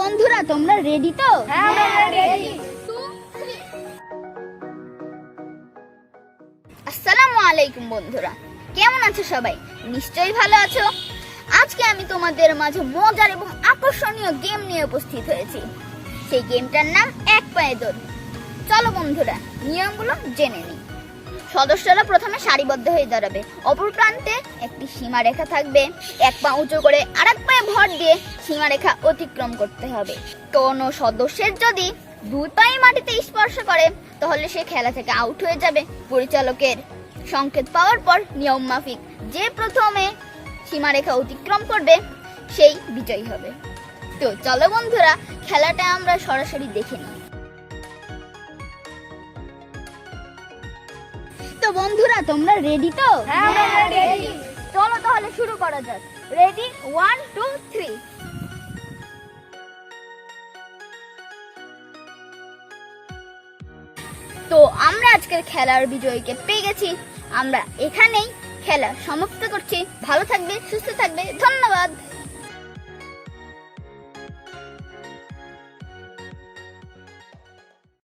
বন্ধুরা তোমরা রেডি তো? আসসালামু আলাইকুম বন্ধুরা কেমন আছো সবাই? নিশ্চয়ই ভালো আছো? আজকে আমি তোমাদের মাঝে মজার এবং আকর্ষণীয় গেম নিয়ে উপস্থিত হয়েছি। সেই গেমটার নাম এক পায়ে দৌড়। চলো বন্ধুরা নিয়মগুলো জেনে নিই। সদস্যরা প্রথমে সারিবদ্ধ হয়ে দাঁড়াবে। অপর প্রান্তে একটি সীমারেখা থাকবে। এক পা উঁচু করে আরেক পায়ে ভর দিয়ে সীমারেখা অতিক্রম করতে হবে। কোনো সদস্যের যদি দুই পায়ে মাটিতে স্পর্শ করে, তাহলে সে খেলা থেকে আউট হয়ে যাবে। পরিচালকের সংকেত পাওয়ার পর নিয়ম মাফিক যে প্রথমে সীমারেখা অতিক্রম করবে, সেই বিজয়ী হবে। তো চলো বন্ধুরা, খেলাটা আমরা সরাসরি দেখে নিই। তো বন্ধুরা তোমরা রেডি তো? হ্যাঁ, ready। চলো তাহলে শুরু করা যাক। রেডি ওয়ান টু থ্রি তো আমরা আজকের খেলার বিজয়ীকে পেয়ে গেছি। আমরা এখানেই খেলা সমাপ্ত করছি। ভালো থাকবে সুস্থ থাকবে। ধন্যবাদ।